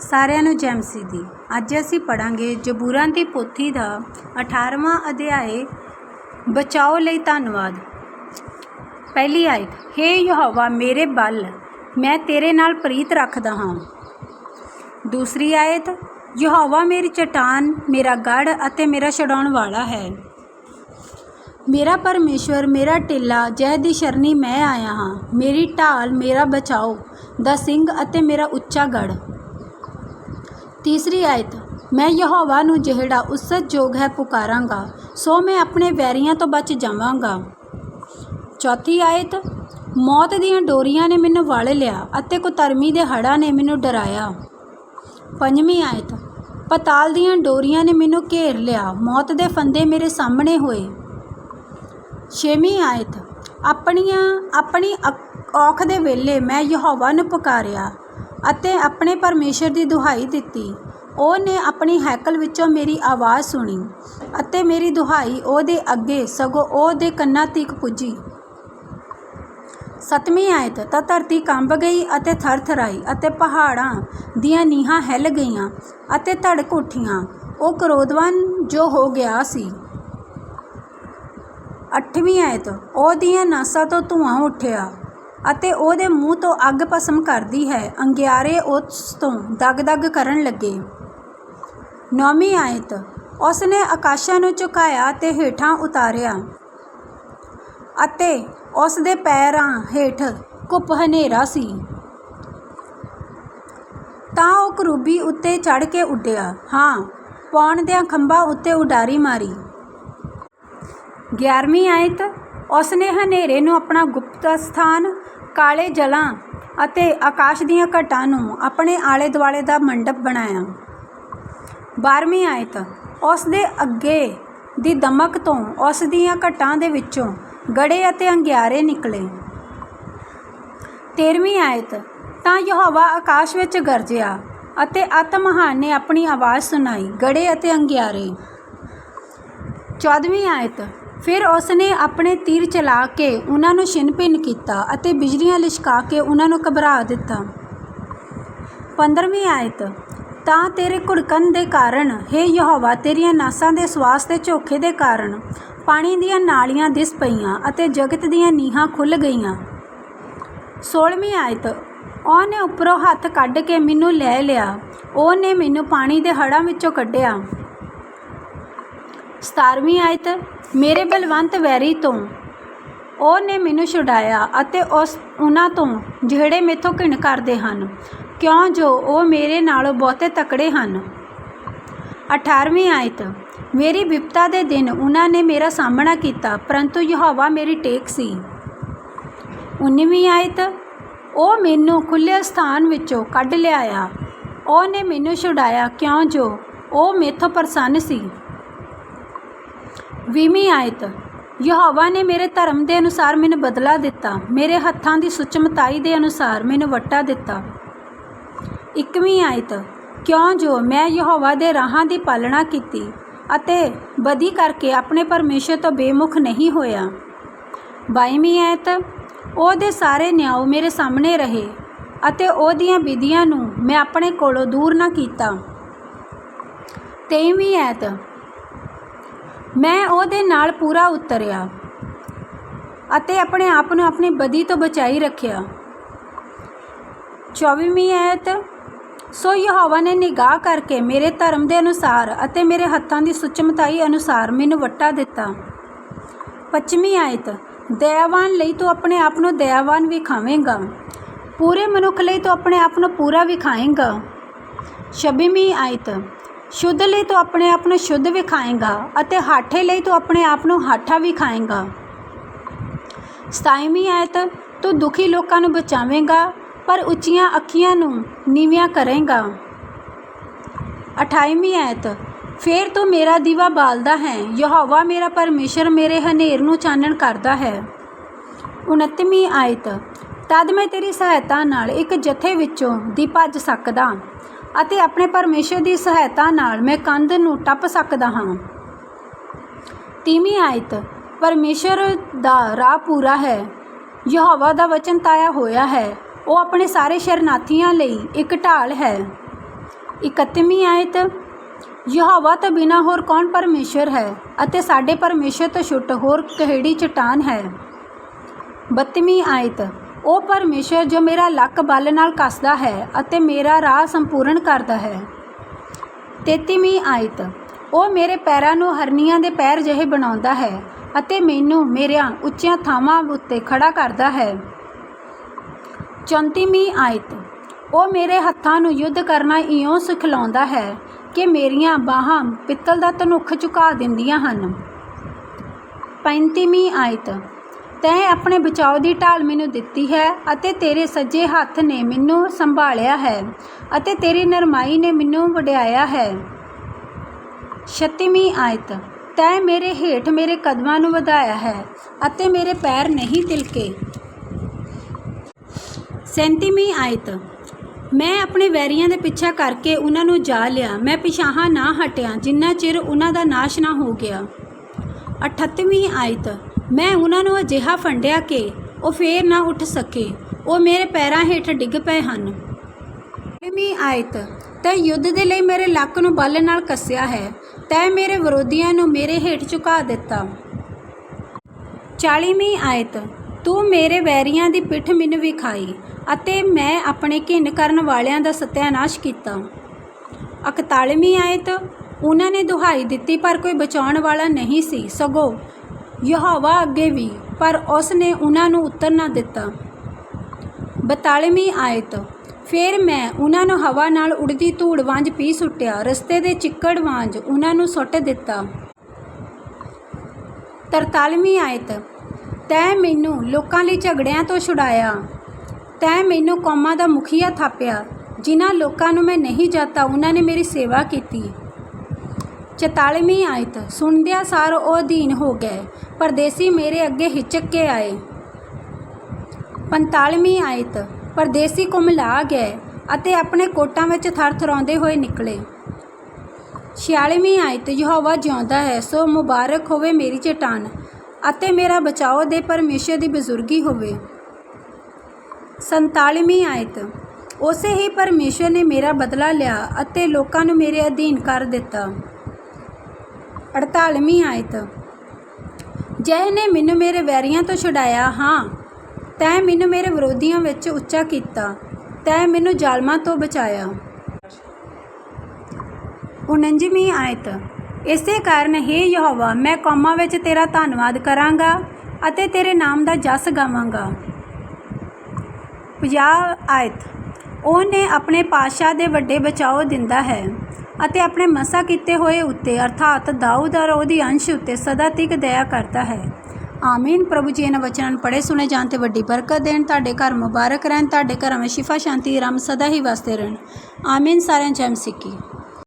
ਸਾਰਿਆਂ ਨੂੰ ਜੈਮਸੀ ਦੀ। ਅੱਜ ਅਸੀਂ ਪੜਾਂਗੇ ਜਬੂਰਾਂ ਦੀ ਪੋਥੀ ਦਾ 18ਵਾਂ ਅਧਿਆਏ। ਬਚਾਓ ਲਈ ਧੰਨਵਾਦ। ਪਹਿਲੀ ਆਇਤ, ਹੇ ਯਹੋਵਾ, ਮੇਰੇ ਬਲ, ਮੈਂ ਤੇਰੇ ਨਾਲ ਪ੍ਰੀਤ ਰੱਖਦਾ ਹਾਂ। ਦੂਸਰੀ ਆਇਤ, ਯਹੋਵਾ ਮੇਰੀ ਚਟਾਨ, ਮੇਰਾ ਗੜ ਅਤੇ ਮੇਰਾ ਛਡਾਉਣ ਵਾਲਾ ਹੈ। ਮੇਰਾ ਪਰਮੇਸ਼ਵਰ, ਮੇਰਾ ਟਿੱਲਾ, ਜੈ ਦੀ ਸ਼ਰਨੀ ਮੈਂ ਆਇਆ ਹਾਂ। ਮੇਰੀ ਢਾਲ, ਮੇਰਾ ਬਚਾਓ, ਦਾ ਸਿੰਘ ਅਤੇ ਮੇਰਾ ਉੱਚਾ ਗੜ ਤੀਸਰੀ ਆਇਤ, ਮੈਂ ਯਹੋਵਾ ਨੂੰ ਜਿਹੜਾ ਉਸਤ ਜੋਗ ਹੈ ਪੁਕਾਰਾਂਗਾ, ਸੋ ਮੈਂ ਆਪਣੇ ਵੈਰੀਆਂ ਤੋਂ ਬਚ ਜਾਵਾਂਗਾ। ਚੌਥੀ ਆਇਤ, ਮੌਤ ਦੀਆਂ ਡੋਰੀਆਂ ਨੇ ਮੈਨੂੰ ਵਲ ਲਿਆ ਅਤੇ ਕੁਤਰਮੀ ਦੇ ਹੜ੍ਹਾਂ ਨੇ ਮੈਨੂੰ ਡਰਾਇਆ। ਪੰਜਵੀਂ ਆਇਤ, ਪਤਾਲ ਦੀਆਂ ਡੋਰੀਆਂ ਨੇ ਮੈਨੂੰ ਘੇਰ ਲਿਆ, ਮੌਤ ਦੇ ਫੰਦੇ ਮੇਰੇ ਸਾਹਮਣੇ ਹੋਏ। ਛੇਵੀਂ ਆਇਤ, ਆਪਣੀਆਂ, ਆਪਣੀ ਅਕ- ਔਖ ਦੇ ਵੇਲੇ ਮੈਂ ਯਹੋਵਾ ਨੂੰ ਪੁਕਾਰਿਆ ਅਤੇ ਆਪਣੇ ਪਰਮੇਸ਼ਰ ਦੀ ਦੁਹਾਈ ਦਿੱਤੀ। ਉਹ ਨੇ ਆਪਣੀ ਹੈਕਲ ਵਿੱਚੋਂ ਮੇਰੀ ਆਵਾਜ਼ ਸੁਣੀ ਅਤੇ ਮੇਰੀ ਦੁਹਾਈ ਉਹਦੇ ਅੱਗੇ ਸਗੋਂ ਉਹਦੇ ਕੰਨਾਂ ਤੀਕ ਪੁੱਜੀ। ਸਤਵੀਂ ਆਇਤ, ਤਾਂ ਧਰਤੀ ਕੰਬ ਗਈ ਅਤੇ ਥਰਥਰਾਈ ਅਤੇ ਪਹਾੜਾਂ ਦੀਆਂ ਨੀਹਾਂ ਹਿੱਲ ਗਈਆਂ ਅਤੇ ਧੜਕ ਉੱਠੀਆਂ। ਉਹ ਕਰੋਧਵਾਨ ਜੋ ਹੋ ਗਿਆ ਸੀ। ਅੱਠਵੀਂ ਆਇਤ ਉਹਦੀਆਂ ਨਾਸਾਂ ਤੋਂ ਧੂਆਂ ਉੱਠਿਆ। ਅਤੇ ਉਹਦੇ ਮੂੰਹ ਤੋਂ ਅੱਗ ਭਸਮ ਕਰਦੀ ਹੈ। ਅੰਗਿਆਰੇ ਉਸ ਤੋਂ ਦਗ-ਦਗ ਕਰਨ ਲੱਗੇ। ਨੌਵੀਂ ਆਇਤ। ਉਸ ਨੇ ਆਕਾਸ਼ਾਂ ਨੂੰ ਝੁਕਾਇਆ ਤੇ ਹੇਠਾਂ ਉਤਾਰਿਆ ਅਤੇ ਉਸ ਦੇ ਪੈਰਾਂ ਹੇਠ ਕੁੱਪ ਹਨੇਰਾ ਸੀ। ਤਾਂ ਉਹ ਕਰੂਬੀ ਉੱਤੇ ਚੜ ਕੇ ਉੱਡਿਆ। ਹਾਂ, ਪੌਣ ਦਿਆਂ ਖੰਭਾਂ ਉੱਤੇ ਉਡਾਰੀ ਮਾਰੀ। 11ਵੀਂ ਆਇਤ। ਉਸ ਨੇ ਹਨੇਰੇ ਨੂੰ ਆਪਣਾ ਗੁਪਤ ਸਥਾਨ ਕਾਲੇ ਜਲਾਂ ਅਤੇ ਆਕਾਸ਼ ਦੀਆਂ ਘਟਾਂ ਨੂੰ ਆਪਣੇ ਆਲੇ ਦੁਆਲੇ ਦਾ ਮੰਡਪ ਬਣਾਇਆ। 12ਵੀਂ ਆਇਤ, ਉਸ ਦੇ ਅੱਗੇ ਦੀ ਦਮਕ ਤੋਂ ਉਸ ਦੀਆਂ ਘਟਾਂ ਦੇ ਵਿੱਚੋਂ ਗੜੇ ਅਤੇ ਅੰਗਿਆਰੇ ਨਿਕਲੇ। 13ਵੀਂ ਆਇਤ, ਤਾਂ ਯਹੋਵਾ ਆਕਾਸ਼ ਵਿੱਚ ਗਰਜਿਆ ਅਤੇ ਅਤ ਮਹਾਨ ਨੇ ਆਪਣੀ ਆਵਾਜ਼ ਸੁਣਾਈ ਗੜੇ ਅਤੇ ਅੰਗਿਆਰੇ। 14ਵੀਂ ਆਇਤ ਫਿਰ ਉਸ ਨੇ ਆਪਣੇ ਤੀਰ ਚਲਾ ਕੇ ਉਹਨਾਂ ਨੂੰ ਛਿੰਨ ਭਿੰਨ ਕੀਤਾ ਅਤੇ ਬਿਜਲੀਆਂ ਲਿਸ਼ਕਾ ਕੇ ਉਹਨਾਂ ਨੂੰ ਘਬਰਾ ਦਿੱਤਾ। 15ਵੀਂ ਆਇਤ, ਤਾਂ ਤੇਰੇ ਘੁੜਕਣ ਦੇ ਕਾਰਨ हे ਯਹੋਵਾ, ਤੇਰੀਆਂ ਨਾਸਾਂ ਦੇ ਸਵਾਸ ਦੇ ਝੋਖੇ ਦੇ ਕਾਰਨ, ਪਾਣੀ ਦੀਆਂ ਨਾਲੀਆਂ ਦਿਸ ਪਈਆਂ ਅਤੇ ਜਗਤ ਦੀਆਂ ਨੀਹਾਂ ਖੁੱਲ੍ਹ ਗਈਆਂ। 16ਵੀਂ ਆਇਤ ਉਹਨੇ ਉੱਪਰੋਂ ਹੱਥ ਕੱਢ ਕੇ ਮੈਨੂੰ ਲੈ ਲਿਆ ਉਹਨੇ ਮੈਨੂੰ ਪਾਣੀ ਦੇ ਹੜ੍ਹਾਂ ਵਿੱਚੋਂ ਕੱਢਿਆ। 17ਵੀਂ ਆਇਤ, ਮੇਰੇ ਬਲਵੰਤ ਵੈਰੀ ਤੋਂ ਉਹਨੇ ਮੈਨੂੰ ਛੁਡਾਇਆ ਅਤੇ ਉਸ ਉਹਨਾਂ ਤੋਂ ਜਿਹੜੇ ਮੇਥੋਂ ਘਿਣ ਕਰਦੇ ਹਨ, ਕਿਉਂ ਜੋ ਉਹ ਮੇਰੇ ਨਾਲੋਂ ਬਹੁਤੇ ਤਕੜੇ ਹਨ? 18ਵੀਂ ਆਇਤ, ਮੇਰੀ ਵਿਪਤਾ ਦੇ ਦਿਨ ਉਹਨਾਂ ਨੇ ਮੇਰਾ ਸਾਹਮਣਾ ਕੀਤਾ, ਪਰੰਤੂ ਯਹੋਵਾ ਮੇਰੀ ਟੇਕ ਸੀ। 19ਵੀਂ ਆਇਤ, ਉਹ ਮੈਨੂੰ ਖੁੱਲ੍ਹੇ ਸਥਾਨ ਵਿੱਚੋਂ ਕੱਢ ਲਿਆਇਆ। ਉਹਨੇ ਮੈਨੂੰ ਛੁਡਾਇਆ ਕਿਉਂ ਜੋ ਉਹ ਮੇਥੋਂ ਪ੍ਰਸੰਨ ਸੀ? ਵੀਹਵੀਂ ਆਇਤ। ਯਹੋਵਾ ਨੇ ਮੇਰੇ ਧਰਮ ਦੇ ਅਨੁਸਾਰ ਮੈਨੂੰ ਬਦਲਾ ਦਿੱਤਾ। ਮੇਰੇ ਹੱਥਾਂ ਦੀ ਸੁਚਮਤਾਈ ਦੇ ਅਨੁਸਾਰ ਮੈਨੂੰ ਵੱਟਾ ਦਿੱਤਾ। ਇੱਕਵੀਂ ਆਇਤ। ਕਿਉਂ ਜੋ ਮੈਂ ਯਹੋਵਾ ਦੇ ਰਾਹਾਂ ਦੀ ਪਾਲਣਾ ਕੀਤੀ ਅਤੇ ਬਦੀ ਕਰਕੇ ਆਪਣੇ ਪਰਮੇਸ਼ਰ ਤੋਂ ਬੇਮੁਖ ਨਹੀਂ ਹੋਇਆ। ਬਾਈਵੀਂ ਆਇਤ। ਉਹਦੇ ਸਾਰੇ ਨਿਆਂ ਮੇਰੇ ਸਾਹਮਣੇ ਰਹੇ ਅਤੇ ਉਹਦੀਆਂ ਵਿਧੀਆਂ ਨੂੰ ਮੈਂ ਆਪਣੇ ਕੋਲੋਂ ਦੂਰ ਨਾ ਕੀਤਾ। ਤੇਈਵੀਂ ਆਇਤ। ਮੈਂ ਉਹਦੇ ਨਾਲ ਪੂਰਾ ਉਤਰਿਆ ਅਤੇ ਆਪਣੇ ਆਪ ਨੂੰ ਆਪਣੀ ਬਦੀ ਤੋਂ ਬਚਾਈ ਰੱਖਿਆ। 24ਵੀਂ ਆਇਤ ਸੋ ਯਹੋਵਾ ਨੇ ਨਿਗਾਹ ਕਰਕੇ ਮੇਰੇ ਧਰਮ ਦੇ ਅਨੁਸਾਰ ਅਤੇ ਮੇਰੇ ਹੱਥਾਂ ਦੀ ਸੁਚਮਤਾਈ ਅਨੁਸਾਰ ਮੈਨੂੰ ਵੱਟਾ ਦਿੱਤਾ। 25ਵੀਂ ਆਇਤ ਦਇਆਵਾਨ ਲਈ ਤੂੰ ਆਪਣੇ ਆਪ ਨੂੰ ਦਇਆਵਾਨ ਵਿਖਾਵੇਂਗਾ ਪੂਰੇ ਮਨੁੱਖ ਲਈ ਤੂੰ ਆਪਣੇ ਆਪ ਨੂੰ ਪੂਰਾ ਵਿਖਾਏਂਗਾ 26ਵੀਂ ਆਇਤ ਸ਼ੁੱਧ ਲਈ ਤੂੰ ਆਪਣੇ ਆਪ ਨੂੰ ਸ਼ੁੱਧ ਵਿਖਾਏਂਗਾ ਅਤੇ ਹਾਠੇ ਲਈ ਤੂੰ ਆਪਣੇ ਆਪ ਨੂੰ ਹਾਠਾ ਵਿਖਾਏਂਗਾ 27ਵੀਂ ਆਇਤ, ਤੂੰ ਦੁਖੀ ਲੋਕਾਂ ਨੂੰ ਬਚਾਵੇਂਗਾ, ਪਰ ਉੱਚੀਆਂ ਅੱਖੀਆਂ ਨੂੰ ਨੀਵੀਆਂ ਕਰੇਂਗਾ। 28ਵੀਂ ਆਇਤ, ਫੇਰ ਤੂੰ ਮੇਰਾ ਦੀਵਾ ਬਾਲਦਾ ਹੈ, ਯਹੋਵਾ ਮੇਰਾ ਪਰਮੇਸ਼ਰ ਮੇਰੇ ਹਨੇਰ ਨੂੰ ਚਾਨਣ ਕਰਦਾ ਹੈ। 29ਵੀਂ ਆਇਤ, ਤਦ ਮੈਂ ਤੇਰੀ ਸਹਾਇਤਾ ਨਾਲ ਇੱਕ ਜਥੇ ਵਿੱਚੋਂ ਦੀ ਭੱਜ ਸਕਦਾ। ਅਤੇ ਆਪਣੇ ਪਰਮੇਸ਼ਰ ਦੀ ਸਹਾਇਤਾ ਨਾਲ ਮੈਂ ਕੰਧ ਨੂੰ ਟੱਪ ਸਕਦਾ ਹਾਂ। ਤੀਵੀਂ ਆਇਤ, ਪਰਮੇਸ਼ਰ ਦਾ ਰਾਹ ਪੂਰਾ ਹੈ। ਯਹੋਵਾ ਦਾ ਵਚਨ ਤਾਇਆ ਹੋਇਆ ਹੈ। ਉਹ ਆਪਣੇ ਸਾਰੇ ਸ਼ਰਨਾਥੀਆਂ ਲਈ ਇੱਕ ਢਾਲ ਹੈ। ਇਕੱਤਵੀਂ ਆਇਤ, ਯਹੋਵਾ ਤੋਂ ਬਿਨਾ ਹੋਰ ਕੌਣ ਪਰਮੇਸ਼ਰ ਹੈ ਅਤੇ ਸਾਡੇ ਪਰਮੇਸ਼ਰ ਤੋਂ ਛੁੱਟ ਹੋਰ ਕਿਹੜੀ ਚਟਾਨ ਹੈ? ਬੱਤਵੀਂ ਆਇਤ ਉਹ ਪਰਮੇਸ਼ਰ ਜੋ ਮੇਰਾ ਲੱਕ ਬਲ ਨਾਲ ਕੱਸਦਾ ਹੈ ਅਤੇ ਮੇਰਾ ਰਾਹ ਸੰਪੂਰਨ ਕਰਦਾ ਹੈ। ਤੇਤੀਵੀਂ ਆਇਤ। ਉਹ ਮੇਰੇ ਪੈਰਾਂ ਨੂੰ ਹਰਨੀਆਂ ਦੇ ਪੈਰ ਜਿਹੇ ਬਣਾਉਂਦਾ ਹੈ ਅਤੇ ਮੈਨੂੰ ਮੇਰਿਆਂ ਉੱਚੀਆਂ ਥਾਵਾਂ ਉੱਤੇ ਖੜਾ ਕਰਦਾ ਹੈ। ਚੌਂਤੀਵੀਂ ਆਇਤ। ਉਹ ਮੇਰੇ ਹੱਥਾਂ ਨੂੰ ਯੁੱਧ ਕਰਨਾ ਇਉਂ ਸਿਖਲਾਉਂਦਾ ਹੈ ਕਿ ਮੇਰੀਆਂ ਬਾਹਾਂ ਪਿੱਤਲ ਦਾ ਧਨੁੱਖ ਝੁਕਾ ਦਿੰਦੀਆਂ ਹਨ। ਪੈਂਤੀਵੀਂ ਆਇਤ। ਤੈਂ ਆਪਣੇ ਬਚਾਓ ਦੀ ਢਾਲ ਮੈਨੂੰ ਦਿੱਤੀ ਹੈ ਅਤੇ ਤੇਰੇ ਸੱਜੇ ਹੱਥ ਨੇ ਮੈਨੂੰ ਸੰਭਾਲਿਆ ਹੈ ਅਤੇ ਤੇਰੀ ਨਰਮਾਈ ਨੇ ਮੈਨੂੰ ਵਡਿਆਇਆ ਹੈ। ਛੱਤੀਵੀਂ ਆਇਤ। ਤੈਂ ਮੇਰੇ ਹੇਠ ਮੇਰੇ ਕਦਮਾਂ ਨੂੰ ਵਧਾਇਆ ਹੈ ਅਤੇ ਮੇਰੇ ਪੈਰ ਨਹੀਂ ਤਿਲਕੇ। ਸੈਂਤੀਵੀਂ ਆਇਤ। ਮੈਂ ਆਪਣੇ ਵੈਰੀਆਂ ਦੇ ਪਿੱਛਾ ਕਰਕੇ ਉਹਨਾਂ ਨੂੰ ਜਾ ਲਿਆ। ਮੈਂ ਪਿਛਾਹਾਂ ਨਾ ਹਟਿਆ, ਜਿੰਨਾ ਚਿਰ ਉਹਨਾਂ ਦਾ ਨਾਸ਼ ਨਾ ਹੋ ਗਿਆ। 38ਵੀਂ ਆਇਤ। ਮੈਂ ਉਹਨਾਂ ਨੂੰ ਅਜਿਹਾ ਫੰਡਿਆ ਕਿ ਉਹ ਫੇਰ ਨਾ ਉੱਠ ਸਕੇ। ਉਹ ਮੇਰੇ ਪੈਰਾਂ ਹੇਠ ਡਿੱਗ ਪਏ ਹਨ। 40ਵੀਂ ਆਇਤ, ਤੈ ਯੁੱਧ ਦੇ ਲਈ ਮੇਰੇ ਲੱਕ ਨੂੰ ਬਲ ਨਾਲ ਕੱਸਿਆ ਹੈ, ਤੈ ਮੇਰੇ ਵਿਰੋਧੀਆਂ ਨੂੰ ਮੇਰੇ ਹੇਠ ਝੁਕਾ ਦਿੱਤਾ। 40ਵੀਂ ਆਇਤ, ਤੂੰ ਮੇਰੇ ਵੈਰੀਆਂ ਦੀ ਪਿੱਠ ਮੈਨੂੰ ਵਿਖਾਈ ਅਤੇ ਮੈਂ ਆਪਣੇ ਘਿਨ ਕਰਨ ਵਾਲਿਆਂ ਦਾ ਸਤਿਆਨਾਸ਼ ਕੀਤਾ। 41ਵੀਂ ਆਇਤ, ਉਹਨਾਂ ਨੇ ਦੁਹਾਈ ਦਿੱਤੀ ਪਰ ਕੋਈ ਬਚਾਉਣ ਵਾਲਾ ਨਹੀਂ ਸੀ, ਸਗੋਂ ਯਹੋਵਾ ਅੱਗੇ ਵੀ, ਪਰ ਉਸ ਨੇ ਉਹਨਾਂ ਨੂੰ ਉੱਤਰ ਨਾ ਦਿੱਤਾ। 42ਵੀਂ ਆਇਤ, ਫਿਰ ਮੈਂ ਉਹਨਾਂ ਨੂੰ ਹਵਾ ਨਾਲ ਉੜਦੀ ਧੂੜ ਵਾਂਝ ਪੀ ਸੁੱਟਿਆ, ਰਸਤੇ ਦੇ ਚਿੱਕੜ ਵਾਂਝ ਉਹਨਾਂ ਨੂੰ ਸੁੱਟ ਦਿੱਤਾ। 43ਵੀਂ ਆਇਤ, ਤੈਂ ਮੈਨੂੰ ਲੋਕਾਂ ਲਈ ਝਗੜਿਆਂ ਤੋਂ ਛੁਡਾਇਆ, ਤੈਂ ਮੈਨੂੰ ਕੌਮਾਂ ਦਾ ਮੁਖੀਆ ਥਾਪਿਆ, ਜਿਨ੍ਹਾਂ ਲੋਕਾਂ ਨੂੰ ਮੈਂ ਨਹੀਂ ਜਾਤਾ, ਉਹਨਾਂ ਨੇ ਮੇਰੀ ਸੇਵਾ ਕੀਤੀ। 44ਵੀਂ ਆਇਤ, ਸੁਣਦਿਆਂ ਸਾਰ ਉਹ ਅਧੀਨ ਹੋ ਗਏ ਪਰਦੇਸੀ ਮੇਰੇ ਅੱਗੇ ਹਿਚਕ ਕੇ ਆਏ। 45ਵੀਂ ਆਇਤ, ਪਰਦੇਸੀ ਕੁਮਲਾ ਗਏ ਅਤੇ ਆਪਣੇ ਕੋਟਾਂ ਵਿੱਚ ਥਰਥਰਾਉਂਦੇ ਹੋਏ ਨਿਕਲੇ। 46ਵੀਂ ਆਇਤ, ਯਹੋਵਾ ਜਿਉਂਦਾ ਹੈ, ਸੋ ਮੁਬਾਰਕ ਹੋਵੇ ਮੇਰੀ ਚਟਾਨ ਅਤੇ ਮੇਰਾ ਬਚਾਓ ਦੇ ਪਰਮੇਸ਼ਰ ਦੀ ਬਜ਼ੁਰਗੀ ਹੋਵੇ। 47ਵੀਂ ਆਇਤ, ਉਸੇ ਹੀ ਪਰਮੇਸ਼ਰ ਨੇ ਮੇਰਾ ਬਦਲਾ ਲਿਆ ਅਤੇ ਲੋਕਾਂ ਨੂੰ ਮੇਰੇ ਅਧੀਨ ਕਰ ਦਿੱਤਾ। 48ਵੀਂ ਆਇਤ ਜੈ ਨੇ ਮੈਨੂੰ ਮੇਰੇ ਵੈਰੀਆਂ ਤੋਂ ਛੁਡਾਇਆ, ਹਾਂ। ਤੈਂ ਮੈਨੂੰ ਮੇਰੇ ਵਿਰੋਧੀਆਂ ਵਿੱਚ ਉੱਚਾ ਕੀਤਾ, ਤੈਂ ਮੈਨੂੰ ਜ਼ਾਲਮਾਂ ਤੋਂ ਬਚਾਇਆ। 49ਵੀਂ ਆਇਤ। ਇਸੇ ਕਾਰਨ ਹੈ ਯਹੋਵਾ, ਮੈਂ ਕੌਮਾਂ ਵਿੱਚ ਤੇਰਾ ਧੰਨਵਾਦ ਕਰਾਂਗਾ ਅਤੇ ਤੇਰੇ ਨਾਮ ਦਾ ਜਸ ਗਾਵਾਂਗਾ। 50 ਆਇਤ। ਉਹਨੇ ਆਪਣੇ ਪਾਸ਼ਾ ਦੇ ਵੱਡੇ ਬਚਾਓ ਦਿੰਦਾ ਹੈ। ਅਤੇ ਆਪਣੇ ਮਸਾ ਕੀਤੇ ਹੋਏ ਉੱਤੇ, ਅਰਥਾਤ ਦਾਊਦ ਔਰ ਉਹਦੀ ਅੰਸ਼ ਉੱਤੇ ਸਦਾ ਤੱਕ ਦਇਆ ਕਰਦਾ ਹੈ। ਆਮੀਨ। ਪ੍ਰਭੂ ਜੀ, ਇਹਨਾਂ ਵਚਨਾਂ ਨੂੰ ਪੜ੍ਹੇ, ਸੁਣੇ, ਜਾਣ ਤੇ ਵੱਡੀ ਬਰਕਤ ਦੇਣ। ਤੁਹਾਡੇ ਘਰ ਮੁਬਾਰਕ ਰਹਿਣ, ਤੁਹਾਡੇ ਘਰਾਂ ਵਿੱਚ ਸ਼ਿਫਾ ਸ਼ਾਂਤੀ ਰਾਮ ਸਦਾ ਹੀ ਵਸਦੇ ਰਹਿਣ। ਆਮੀਨ। ਸਾਰਿਆਂ ਜੈ ਮਸੀਹ ਕੀ।